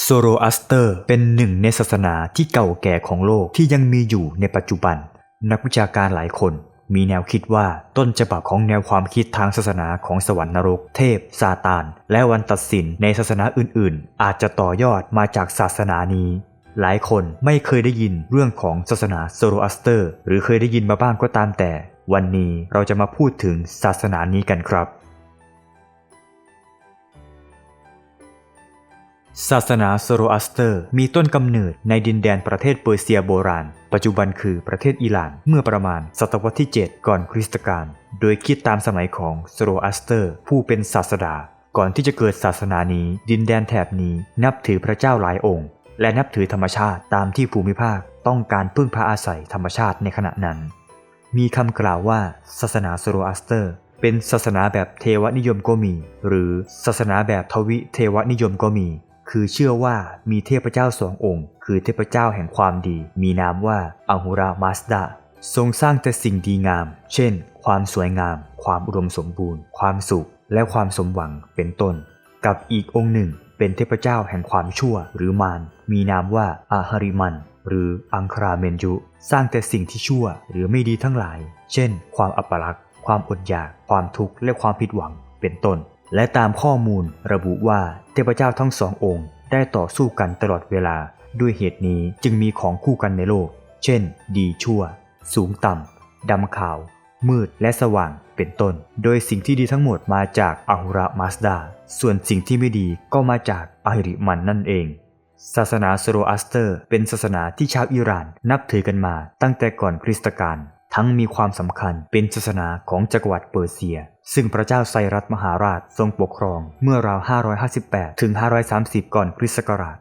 โซโรอัสเตอร์เป็นหนึ่งในศาสนาที่เก่าแก่ของโลกที่ยังมีอยู่ในปัจจุบัน นักวิชาการหลายคนมีแนวคิดว่าต้นฉบับของแนวความคิดทางศาสนาของสวรรค์นรก เทพ ซาตาน และวันตัดสินในศาสนาอื่นๆ อาจจะต่อยอดมาจากศาสนานี้ หลายคนไม่เคยได้ยินเรื่องของศาสนาโซโรอัสเตอร์ หรือเคยได้ยินมาบ้างก็ตามแต่ วันนี้เราจะมาพูดถึงศาสนานี้กันครับ ศาสนาโซโรอัสเตอร์ มีต้นกำเนิดในดินแดนประเทศเปอร์เซียโบราณ ปัจจุบันคือประเทศอิหร่าน เมื่อประมาณศตวรรษที่ 7 ก่อนคริสตกาล โดยคิดตามสมัยของโซโรอัสเตอร์ ผู้เป็นศาสดา ก่อนที่จะเกิดศาสนานี้ ดินแดนแถบนี้นับถือพระเจ้าหลายองค์ และนับถือธรรมชาติตามที่ภูมิภาคต้องการพึ่งพาอาศัยธรรมชาติในขณะนั้น มีคำกล่าวว่าศาสนาโซโรอัสเตอร์เป็นศาสนาแบบเทวนิยมก็มี หรือศาสนาแบบทวิเทวนิยมก็มี คือเชื่อว่ามีเทพเจ้าสององค์ คือเทพเจ้าแห่งความดี มีนามว่าอัหุรามาสดาทรงสร้างแต่สิ่งดีงาม เช่น ความสวยงาม ความอุดมสมบูรณ์ ความสุข และความสมหวังเป็นต้น กับอีกองค์หนึ่ง เป็นเทพเจ้าแห่งความชั่วหรือมารมีนามว่าอาหาริมัน หรืออังคราเมนยุ สร้างแต่สิ่งที่ชั่วหรือไม่ดีทั้งหลาย เช่น ความอัปลักษณ์ความอดอยาก ความทุกข์และความผิดหวังเป็นต้น และตามข้อมูลระบุว่าเทพเจ้าทั้งสององค์ได้ต่อสู้กันตลอดเวลา ด้วยเหตุนี้จึงมีของคู่กันในโลก เช่น ดีชั่ว สูงต่ำ ดำขาว มืดและสว่างเป็นต้น โดยสิ่งที่ดีทั้งหมดมาจากอาหุระมาสดา ส่วนสิ่งที่ไม่ดีก็มาจากอาหิริมันนั่นเอง ศาสนาโซโรอัสเตอร์ เป็นศาสนาที่ชาวอิหร่านนับถือกันมาตั้งแต่ก่อนคริสตกาล ทั้งมีความสำคัญเป็นศาสนาของจักรวรรดิเปอร์เซีย ซึ่งพระเจ้าไซรัสมหาราชทรงปกครองเมื่อราว 558 ถึง 530 ก่อนคริสต์ศักราช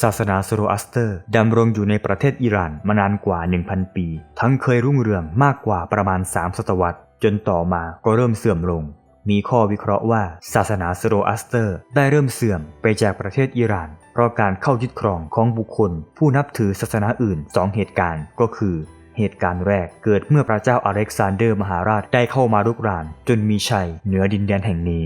ศาสนาโซโรอัสเตอร์ดำรงอยู่ในประเทศอิหร่านมานานกว่า 1,000 ปี ทั้งเคยรุ่งเรืองมากกว่าประมาณ 3 ศตวรรษ จนต่อมาก็เริ่มเสื่อมลง มีข้อวิเคราะห์ว่าศาสนาโซโรอัสเตอร์ได้เริ่มเสื่อมไปจากประเทศอิหร่าน เพราะการเข้ายึดครองของบุคคล ผู้นับถือศาสนาอื่น 2 เหตุการณ์ก็คือ เหตุการณ์แรกเกิดเมื่อพระเจ้าอเล็กซานเดอร์มหาราชได้เข้ามารุกราน จนมีชัยเหนือดินแดนแห่งนี้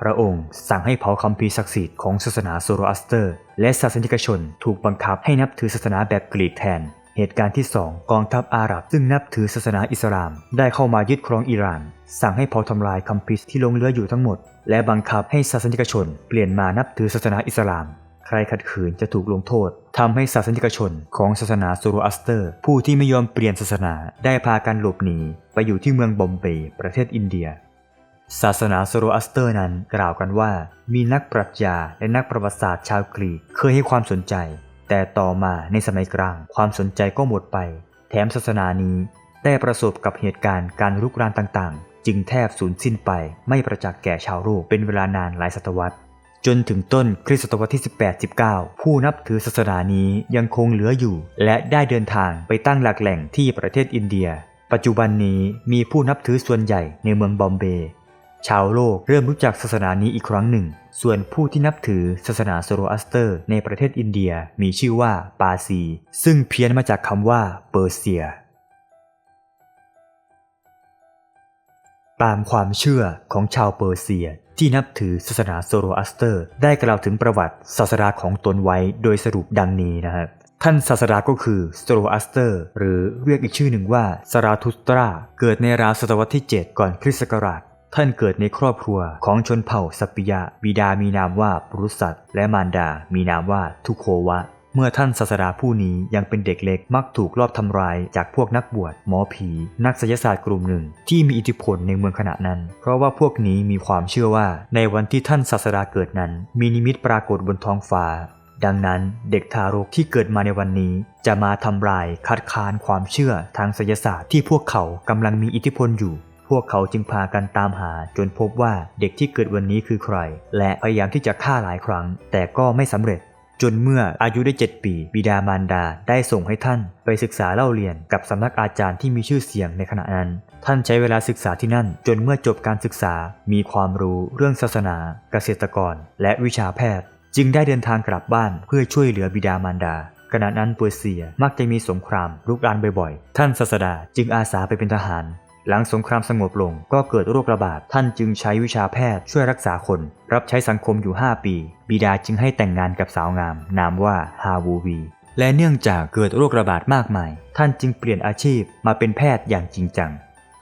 พระองค์สั่งให้เผาคัมภีร์ศักดิ์สิทธิ์ของศาสนาโซโรอัสเตอร์ และศาสนิกชนถูกบังคับให้นับถือศาสนาแบบกรีกแทนเหตุการณ์ที่ 2 กองทัพอาหรับซึ่งนับถือศาสนาอิสลาม ได้เข้ามายึดครองอิหร่าน สั่งให้เผาทำลายคัมภีร์ที่ลงเหลืออยู่ทั้งหมด และบังคับให้ศาสนิกชน เปลี่ยนมานับถือศาสนาอิสลาม ใครขัดขืนจะถูกลงโทษทำให้ศาสนิกชนของศาสนาโซโรอัสเตอร์ ผู้ที่ไม่ยอมเปลี่ยนศาสนาได้พากันหลบหนีไปอยู่ที่เมืองบอมเบย์ประเทศอินเดีย ศาสนาโซโรอัสเตอร์นั้นกล่าวกันว่า มีนักปรัชญาและนักประวัติศาสตร์ชาวกรีกเคยให้ความสนใจ แต่ต่อมาในสมัยกลางความสนใจก็หมดไป แถมศาสนานี้ได้ประสบกับเหตุการณ์การรุกรานต่างๆ จึงแทบสูญสิ้นไปไม่ประจักษ์แก่ชาวโลกเป็นเวลานานหลายศตวรรษ จนถึงต้นคริสตศตวรรษที่ 18-19 ผู้นับถือศาสนานี้ยังคงเหลืออยู่ และได้เดินทางไปตั้งหลักแหล่งที่ประเทศอินเดีย ปัจจุบันนี้มีผู้นับถือส่วนใหญ่ในเมืองบอมเบย์ชาวโลกเริ่มรู้จักศาสนานี้อีกครั้งหนึ่ง ส่วนผู้ที่นับถือศาสนาโซโรอัสเตอร์ ในประเทศอินเดียมีชื่อว่าปาซี ซึ่งเพี้ยนมาจากคำว่าเปอร์เซีย ตามความเชื่อของชาวเปอร์เซีย ที่นับถือศาสนาโซโรอัสเตอร์ ได้กล่าวถึงประวัติศาสดาของตนไว้โดยสรุปดังนี้นะครับท่านศาสดาก็คือสโตรอัสเตอร์ หรือเรียกอีกชื่อหนึ่งว่าสราทุสตรา เกิดในราวศตวรรษที่ 7 ก่อนคริสต์ศักราช ท่านเกิดในครอบครัวของชนเผ่าสัปปิยะ บิดามีนามว่าปรุสัตและมารดา มีนามว่าทุโควะ เมื่อท่านศาสดาผู้นี้ยังเป็นเด็กเล็กมักถูกลอบทำร้ายจากพวกนักบวชหมอผี นักศิลศาสตร์กลุ่มหนึ่ง ที่มีอิทธิพลในเมืองขณะนั้น เพราะว่าพวกนี้มีความเชื่อว่า ในวันที่ท่านศาสดาเกิดนั้น มีนิมิตปรากฏบนท้องฟ้า ดังนั้นเด็กทารกที่เกิดมาในวันนี้ จะมาทำลายคัดค้านความเชื่อทางศิลศาสตร์ที่พวกเขากำลังมีอิทธิพลอยู่พวกเขาจึงพากันตามหาจนพบว่าเด็กที่เกิดวันนี้คือใคร และพยายามที่จะฆ่าหลายครั้ง แต่ก็ไม่สำเร็จ จนเมื่ออายุได้ 7 ปี บิดามารดาได้ส่งให้ท่านไปศึกษาเล่าเรียนกับสำนักอาจารย์ที่มีชื่อเสียงในขณะนั้น ท่านใช้เวลาศึกษาที่นั่น จนเมื่อจบการศึกษา มีความรู้เรื่องศาสนา เกษตรกร และวิชาแพทย์ จึงได้เดินทางกลับบ้านเพื่อช่วยเหลือบิดามารดาขณะนั้นเปอร์เซียมักจะมีสงครามรุกรานบ่อยๆ ท่านศาสดาจึงอาสาไปเป็นทหาร หลังสงครามสงบลงก็เกิดโรคระบาดท่านจึงใช้วิชาแพทย์ช่วยรักษาคน รับใช้สังคมอยู่ 5 ปี บิดาจึงให้แต่งงานกับสาวงาม นามว่าฮาวูวี และเนื่องจากเกิดโรคระบาดมากมาย ท่านจึงเปลี่ยนอาชีพมาเป็นแพทย์อย่างจริงจัง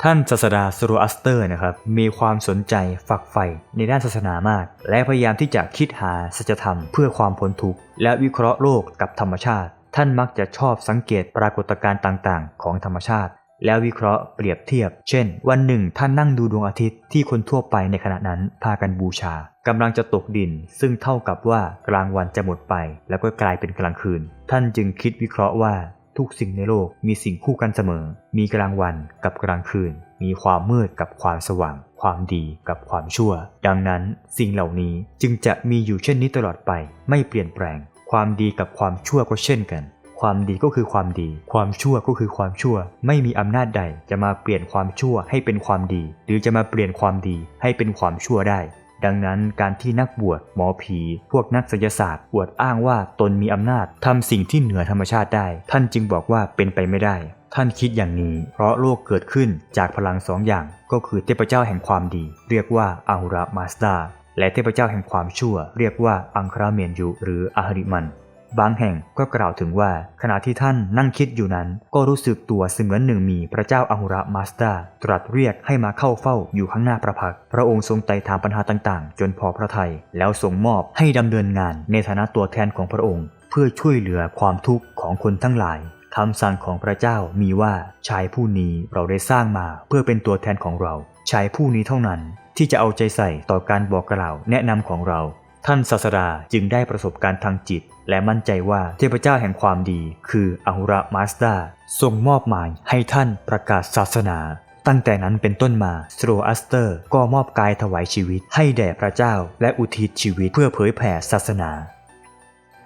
ท่านศาสดาสโรอัสเตอร์นะครับมีความสนใจฝักใฝ่ในด้านศาสนามาก และพยายามที่จะคิดหาสัจธรรมเพื่อความพ้นทุกข์และวิเคราะห์โลกกับธรรมชาติท่านมักจะชอบสังเกตปรากฏการณ์ต่าง ๆ ของธรรมชาติ แล้ววิเคราะห์เปรียบเทียบ เช่น วันหนึ่งท่านนั่งดูดวงอาทิตย์ที่คนทั่วไปในขณะนั้นพากันบูชากำลังจะตกดิน ซึ่งเท่ากับว่ากลางวันจะหมดไป แล้วก็กลายเป็นกลางคืน ท่านจึงคิดวิเคราะห์ว่าทุกสิ่งในโลกมีสิ่งคู่กันเสมอ มีกลางวันกับกลางคืน มีความมืดกับความสว่าง ความดีกับความชั่ว ดังนั้นสิ่งเหล่านี้จึงจะมีอยู่เช่นนี้ตลอดไป ไม่เปลี่ยนแปลง ความดีกับความชั่วก็เช่นกัน ความดีก็คือความดี ความชั่วก็คือความชั่ว ไม่มีอำนาจใดจะมาเปลี่ยนความชั่วให้เป็นความดี หรือจะมาเปลี่ยนความดีให้เป็นความชั่วได้ ดังนั้นการที่นักบวชหมอผี พวกนักศิลศาสตร์อวดอ้างว่าตนมีอำนาจทำสิ่งที่เหนือธรรมชาติได้ ท่านจึงบอกว่าเป็นไปไม่ได้ ท่านคิดอย่างนี้ เพราะโลกเกิดขึ้นจากพลังสองอย่าง ก็คือเทพเจ้าแห่งความดี เรียกว่าอาหุระมาสดาและเทพเจ้าแห่งความชั่ว เรียกว่าอังคราเมียนยุหรืออาหริมัน บางแห่งก็กล่าวถึงว่า ขณะที่ท่านนั่งคิดอยู่นั้น ก็รู้สึกตัวเสมือนหนึ่งมีพระเจ้าอาหุระมาสตอร์ตรัสเรียกให้มาเข้าเฝ้าอยู่ข้างหน้าพระพักพระองค์ทรงไต่ถามปัญหาต่างๆ จนพอพระทัยแล้วทรงมอบให้ดำเนินงานในฐานะตัวแทนของพระองค์ เพื่อช่วยเหลือความทุกข์ของคนทั้งหลายคำสั่งของพระเจ้ามีว่าชายผู้นี้เราได้สร้างมาเพื่อเป็นตัวแทนของเราชายผู้นี้เท่านั้นที่จะเอาใจใส่ต่อการบอกกล่าวแนะนำของเรา ท่านศาสดาจึงได้ประสบการณ์ทางจิต และมั่นใจว่าเทพเจ้าแห่งความดี คืออหุระมาสดาทรงมอบหมายให้ท่านประกาศศาสนา ตั้งแต่นั้นเป็นต้นมาสโตรอัสเตอร์ ก็มอบกายถวายชีวิต ให้แด่พระเจ้า และอุทิศชีวิตเพื่อเผยแผ่ศาสนา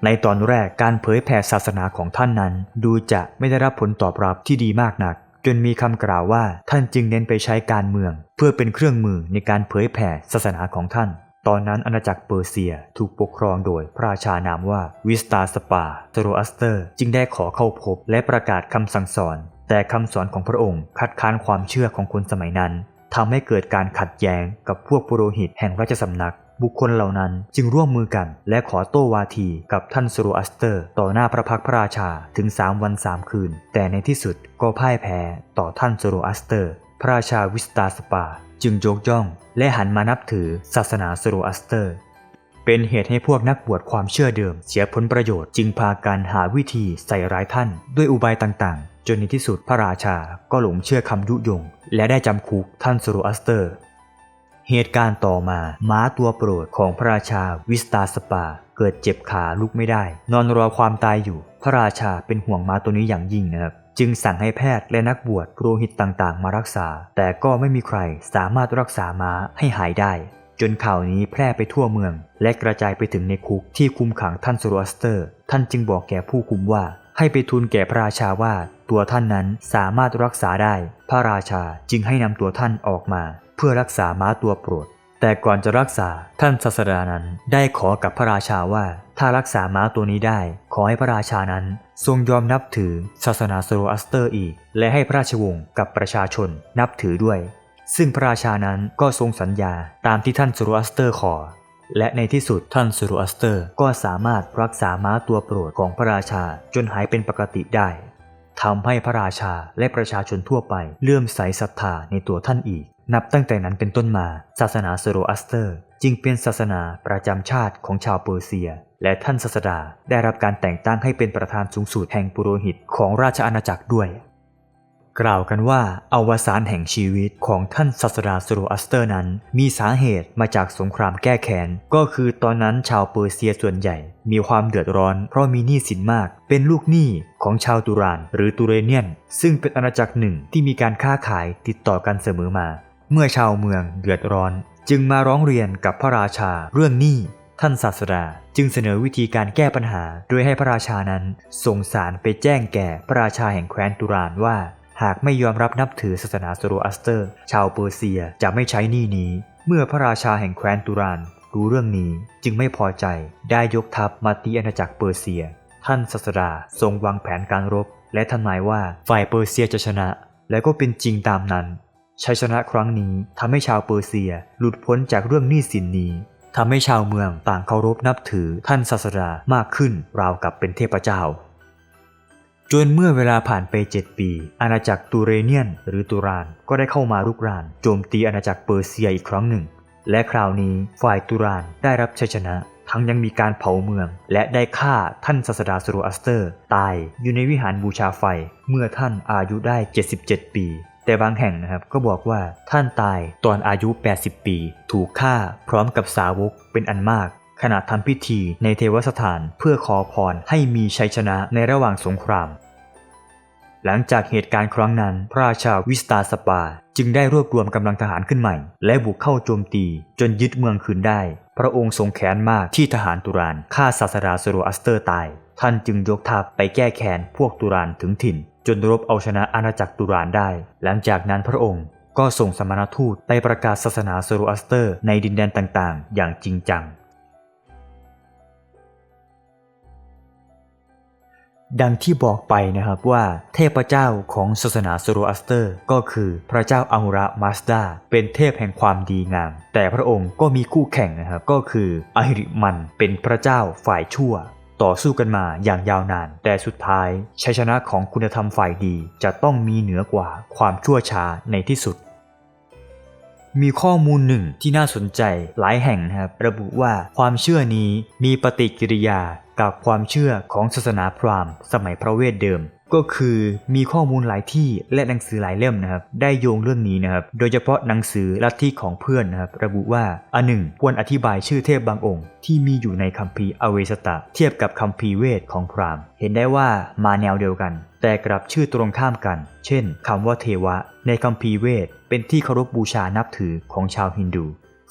ในตอนแรกการเผยแผ่ศาสนาของท่านนั้น ดูจะไม่ได้รับผลตอบรับที่ดีมากนัก จนมีคำกล่าวว่าท่านจึงเน้นไปใช้การเมือง เพื่อเป็นเครื่องมือในการเผยแผ่ศาสนาของท่าน ตอนนั้นอาณาจักรเปอร์เซียถูกปกครองโดยพระราชานามว่าวิสตาสปาสโรอัสเตอร์ จึงได้ขอเข้าพบและประกาศคำสั่งสอน แต่คำสอนของพระองค์คัดค้านความเชื่อของคนสมัยนั้นทำให้เกิดการขัดแย้งกับพวกปุโรหิตแห่งราชสำนัก บุคคลเหล่านั้นจึงร่วมมือกัน และขอโต้วาทีกับท่านสโรอัสเตอร์ ต่อหน้าพระพักพระราชาถึง 3 วัน 3 คืน แต่ในที่สุดก็พ่ายแพ้ต่อท่านสโรอัสเตอร์ พระราชาวิสตาสปา จึงยกย่องและหันมานับถือศาสนาสโรอัสเตอร์ เป็นเหตุให้พวกนักบวชความเชื่อเดิม เสียผลประโยชน์จึงพากันหาวิธีใส่ร้ายท่าน ด้วยอุบายต่างๆ จนในที่สุดพระราชาก็หลงเชื่อคำยุยง และได้จำคุกท่านสโรอัสเตอร์ เหตุการณ์ต่อมาม้าตัวโปรดของพระราชาวิสตาสปา เกิดเจ็บขาลุกไม่ได้ นอนรอความตายอยู่ พระราชาเป็นห่วงม้าตัวนี้อย่างยิ่งนะครับ จึงสั่งให้แพทย์และนักบวชโรหิตต่างๆ มารักษา แต่ก็ไม่มีใครสามารถรักษาม้าให้หายได้ จนข่าวนี้แพร่ไปทั่วเมือง และกระจายไปถึงในคุกที่คุมขังท่านสโรอัสเตอร์ ท่านจึงบอกแก่ผู้คุมว่า ให้ไปทูลแก่พระราชาว่าตัวท่านนั้นสามารถรักษาได้ พระราชาจึงให้นำตัวท่านออกมา เพื่อรักษาม้าตัวโปรด แต่ก่อนจะรักษาท่านศาสดานั้นได้ขอกับพระราชาว่า ถ้ารักษาม้าตัวนี้ได้ ขอให้พระราชานั้น ทรงยอมนับถือศาสนาโซโรอัสเตอร์อีก และให้พระราชวงศ์กับประชาชนนับถือด้วย ซึ่งพระราชานั้นก็ทรงสัญญาตามที่ท่านโซโรอัสเตอร์ขอ และในที่สุดท่านโซโรอัสเตอร์ก็สามารถรักษาม้าตัวโปรดของพระราชาจนหายเป็นปกติได้ทำให้พระราชาและประชาชนทั่วไปเลื่อมใสศรัทธาในตัวท่านอีก นับตั้งแต่นั้นเป็นต้นมา ศาสนาโซโรอัสเตอร์ จึงเป็นศาสนาประจำชาติของชาวเปอร์เซีย และท่านศาสดาได้รับการแต่งตั้งให้เป็นประธานสูงสุดแห่งปุโรหิตของราชอาณาจักรด้วย กล่าวกันว่าอวสานแห่งชีวิตของท่านศาสดาโซโรอัสเตอร์นั้น มีสาเหตุมาจากสงครามแก้แค้นก็คือตอนนั้นชาวเปอร์เซียส่วนใหญ่ มีความเดือดร้อนเพราะมีหนี้สินมาก เป็นลูกหนี้ของชาวตุรานหรือตุเรเนียน ซึ่งเป็นอาณาจักรหนึ่งที่มีการค้าขายติดต่อกันเสมอมา เมื่อชาวเมืองเดือดร้อน จึงมาร้องเรียนกับพระราชาเรื่องหนี้ ท่านศาสดาจึงเสนอวิธีการแก้ปัญหา โดยให้พระราชานั้นส่งสารไปแจ้งแก่พระราชาแห่งแคว้นตุรานว่า หากไม่ยอมรับนับถือศาสนาโซโรอัสเตอร์ ชาวเปอร์เซียจะไม่ใช้หนี้นี้ เมื่อพระราชาแห่งแคว้นตุรานรู้เรื่องนี้จึงไม่พอใจได้ยกทัพมาตีอาณาจักรเปอร์เซีย ท่านศาสดาทรงวางแผนการรบ และทำนายว่าฝ่ายเปอร์เซียจะชนะ และก็เป็นจริงตามนั้นชัยชนะครั้งนี้ทำให้ชาวเปอร์เซียหลุดพ้นจากเรื่องหนี้สินนี้ ทำให้ชาวเมืองต่างเคารพนับถือท่านศาสดามากขึ้นราวกับเป็นเทพเจ้า จนเมื่อเวลาผ่านไป 7 ปี อาณาจักรตูเรเนียนหรือตูรานก็ได้เข้ามารุกรานโจมตีอาณาจักรเปอร์เซียอีกครั้งหนึ่ง และคราวนี้ฝ่ายตูรานได้รับชัยชนะ ทั้งยังมีการเผาเมือง และได้ฆ่าท่านศาสดาสโรอัสเตอร์ ตายอยู่ในวิหารบูชาไฟเมื่อท่านอายุได้ 77 ปี แต่บางแห่งนะครับก็บอกว่าท่านตายตอนอายุ 80 ปี ถูกฆ่าพร้อมกับสาวกเป็นอันมาก ขณะทำพิธีในเทวสถานเพื่อขอพรให้มีชัยชนะในระหว่างสงคราม หลังจากเหตุการณ์ครั้งนั้น พระราชาวิสตาสปา จึงได้รวบรวมกำลังทหารขึ้นใหม่ และบุกเข้าโจมตีจนยึดเมืองคืนได้ พระองค์ทรงแค้นมากที่ทหารตุรานฆ่าศาสดาโซโรอัสเตอร์ตาย ท่านจึงยกทัพไปแก้แค้นพวกตุรานถึงถิ่น จนรบเอาชนะอาณาจักรตุรานได้ หลังจากนั้นพระองค์ก็ส่งสมณทูตไปประกาศศาสนาโซโรอัสเตอร์ในดินแดนต่างๆ อย่างจริงจัง ดังที่บอกไปนะครับว่าเทพเจ้าของศาสนาโซโรอัสเตอร์ ก็คือพระเจ้าอังุระมาสดาเป็นเทพแห่งความดีงาม แต่พระองค์ก็มีคู่แข่งนะครับก็คืออหิริมันเป็นพระเจ้าฝ่ายชั่ว ต่อสู้กันมาอย่างยาวนาน แต่สุดท้ายชัยชนะของคุณธรรมฝ่ายดีจะต้องมีเหนือกว่าความชั่วช้าในที่สุด มีข้อมูลหนึ่งที่น่าสนใจหลายแห่งนะครับระบุว่าความเชื่อนี้มีปฏิกิริยากับความเชื่อของศาสนาพราหมณ์สมัยพระเวทเดิม ก็คือมีข้อมูลหลายที่และหนังสือหลายเล่มนะครับได้โยงเรื่องนี้นะครับโดยเฉพาะหนังสือลัทธิของเพื่อนนะครับระบุว่าอันหนึ่งควรอธิบายชื่อเทพบางองค์ ที่มีอยู่ในคัมภีร์อเวสตะ เทียบกับคัมภีร์เวทของพราหมณ์ เห็นได้ว่ามาแนวเดียวกัน แต่กลับชื่อตรงข้ามกัน เช่นคำว่าเทวะ ในคัมภีร์เวท เป็นที่เคารพบูชานับถือของชาวฮินดู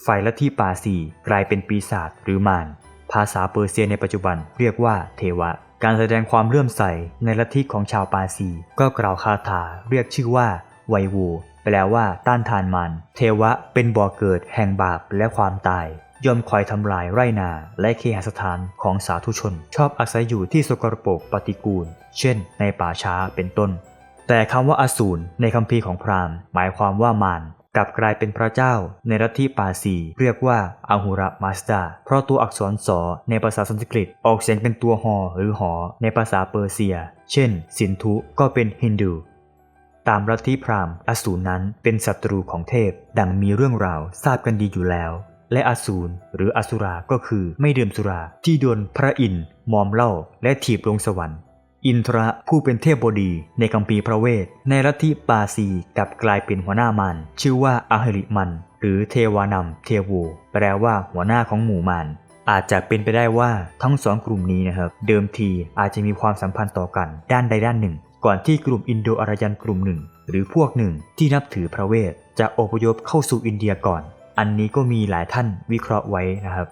ฝ่ายลัทธิปาซีกลายเป็นปีศาจหรือมารภาษาเปอร์เซียในปัจจุบันเรียกว่าเทวะ การแสดงความเลื่อมใสในลัทธิของชาวปาซี ก็กล่าวคาถาเรียกชื่อว่าไววูแปลว่าต้านทานมัน เทวะเป็นบ่อเกิดแห่งบาปและความตาย ย่อมคอยทำลายไร่นาและเคหสถานของสาธุชน ชอบอาศัยอยู่ที่สกรปรกปฏิกูล เช่น ในป่าช้าเป็นต้น แต่คำว่าอสูรในคัมภีของพราหมณ์ หมายความว่ามาร กลับกลายเป็นพระเจ้าในลัทธิปาซี เรียกว่าอาหุระมาสดาเพราะตัวอักษรสอในภาษาสันสกฤตออกเสียงเป็นตัวหอหรือหอ ในภาษาเปอร์เซีย เช่น สินธุก็เป็นฮินดูตามลัทธิพราหมณ์อสูรนั้นเป็นศัตรูของเทพ ดังมีเรื่องราวทราบกันดีอยู่แล้ว และอสูรหรืออสุราก็คือไม่ดื่มสุราที่โดนพระอินทร์มอมเหล้าและถีบลงสวรรค์ อินทระผู้เป็นเทพบดีในกัมพีร์พระเวท ในลัทธิปาซีกลับกลายเป็นหัวหน้ามารชื่อว่าอาหริมัน หรือเทวานำเทโวแปลว่าหัวหน้าของหมู่มารอาจจะเป็นไปได้ว่าทั้งสองกลุ่มนี้นะครับ เดิมทีอาจจะมีความสัมพันธ์ต่อกันด้านใดด้านหนึ่ง ก่อนที่กลุ่มอินโดอารยันกลุ่มหนึ่ง หรือพวกหนึ่งที่นับถือพระเวท จะอพยพเข้าสู่อินเดียก่อน อันนี้ก็มีหลายท่านวิเคราะห์ไว้นะครับ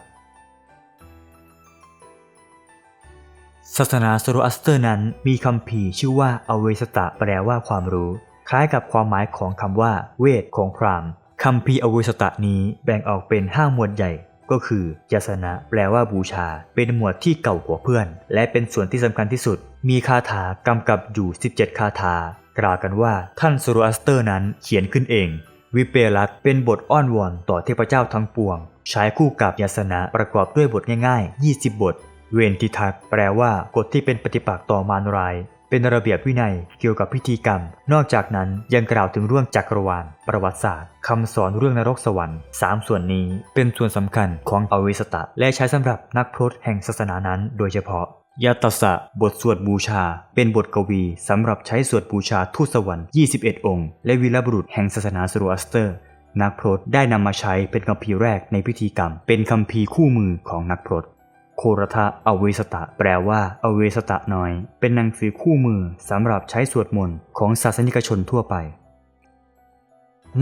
ศาสนาโซโรอัสเตอร์นั้นมีคำพีชื่อว่าอเวสตะแปลว่าความรู้ คล้ายกับความหมายของคำว่า เวทของพราหมณ์คำพีอเวสตะนี้แบ่งออกเป็นห้าหมวดใหญ่ก็คือยาสนะแปลว่าบูชา เป็นหมวดที่เก่ากว่าเพื่อน และเป็นส่วนที่สำคัญที่สุด มีคาถากำกับอยู่ 17 คาถา กล่าวกันว่าท่านโซโรอัสเตอร์นั้นเขียนขึ้นเอง วิเปรัตเป็นบทอ้อนวอนต่อเทพเจ้าทั้งปวง ใช้คู่กับยาสนะประกอบด้วยบทง่ายๆ 20 บท เวนทิทักแปลว่ากฎที่เป็นปฏิปักษ์ต่อมารร้าย เป็นระเบียบวินัยเกี่ยวกับพิธีกรรม นอกจากนั้นยังกล่าวถึงเรื่องจักรวาล ประวัติศาสตร์คำสอนเรื่องนรกสวรรค์สามส่วนนี้เป็นส่วนสำคัญของอเวสตะ และใช้สำหรับนักพรตแห่งศาสนานั้น โดยเฉพาะยาตสะบทสวดบูชา เป็นบทกวีสำหรับใช้สวดบูชาทูตสวรรค์ 21 องค์ และวีรบุรุษแห่งศาสนาสโรอัสเตอร์ นักพรตได้นำมาใช้เป็นคัมภีร์แรกในพิธีกรรม เป็นคัมภีร์คู่มือของนักพรต โครทะอเวสตะ แปลว่าอเวสตะน้อย เป็นหนังสือคู่มือสำหรับใช้สวดมนต์ของศาสนิกชนทั่วไป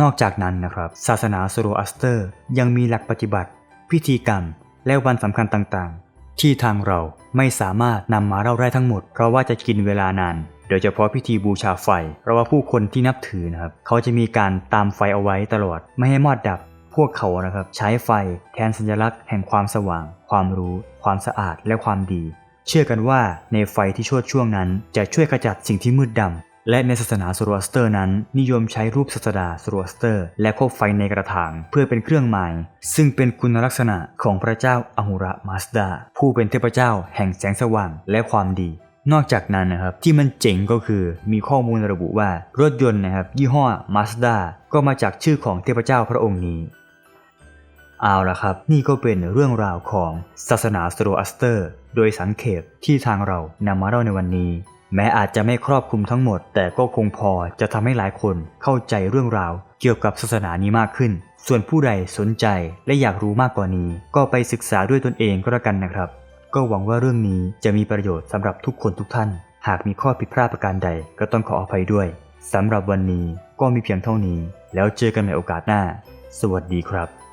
นอกจากนั้นนะครับ ศาสนาโซโรอัสเตอร์ ยังมีหลักปฏิบัติ พิธีกรรม และวันสำคัญต่างๆ ที่ทางเราไม่สามารถนำมาเล่าได้ทั้งหมด เพราะว่าจะกินเวลานานโดยเฉพาะพิธีบูชาไฟ เพราะว่าผู้คนที่นับถือนะครับ เขาจะมีการตามไฟเอาไว้ตลอด ไม่ให้มอดดับ พวกเขานะครับใช้ไฟแทนสัญลักษณ์แห่งความสว่าง ความรู้ ความสะอาดและความดี เชื่อกันว่าในไฟที่ชดช่วงนั้นจะช่วยขจัดสิ่งที่มืดดำและในศาสนาโซโรสเตอร์นั้น นิยมใช้รูปศาสดาโซโรสเตอร์ และคบไฟในกระถางเพื่อเป็นเครื่องหมาย ซึ่งเป็นคุณลักษณะของพระเจ้าอหุระมาสดาผู้เป็นเทพเจ้าแห่งแสงสว่างและความดีนอกจากนั้นนะครับที่มันเจ๋งก็คือมีข้อมูลระบุว่ารถยนต์นะครับยี่ห้อ Mazda ก็มาจากชื่อของเทพเจ้าพระองค์นี้ เอาละครับ นี่ก็เป็นเรื่องราวของศาสนาสโตรอัสเตอร์ โดยสังเขปที่ทางเรานำมาเล่าในวันนี้ แม้อาจจะไม่ครอบคลุมทั้งหมด แต่ก็คงพอจะทำให้หลายคนเข้าใจเรื่องราวเกี่ยวกับศาสนานี้มากขึ้น ส่วนผู้ใดสนใจและอยากรู้มากกว่านี้ ก็ไปศึกษาด้วยตนเองก็แล้วกันนะครับ ก็หวังว่าเรื่องนี้จะมีประโยชน์สำหรับทุกคนทุกท่าน หากมีข้อผิดพลาดประการใดก็ต้องขออภัยด้วยสำหรับวันนี้ก็มีเพียงเท่านี้ แล้วเจอกันใหม่โอกาสหน้า สวัสดีครับ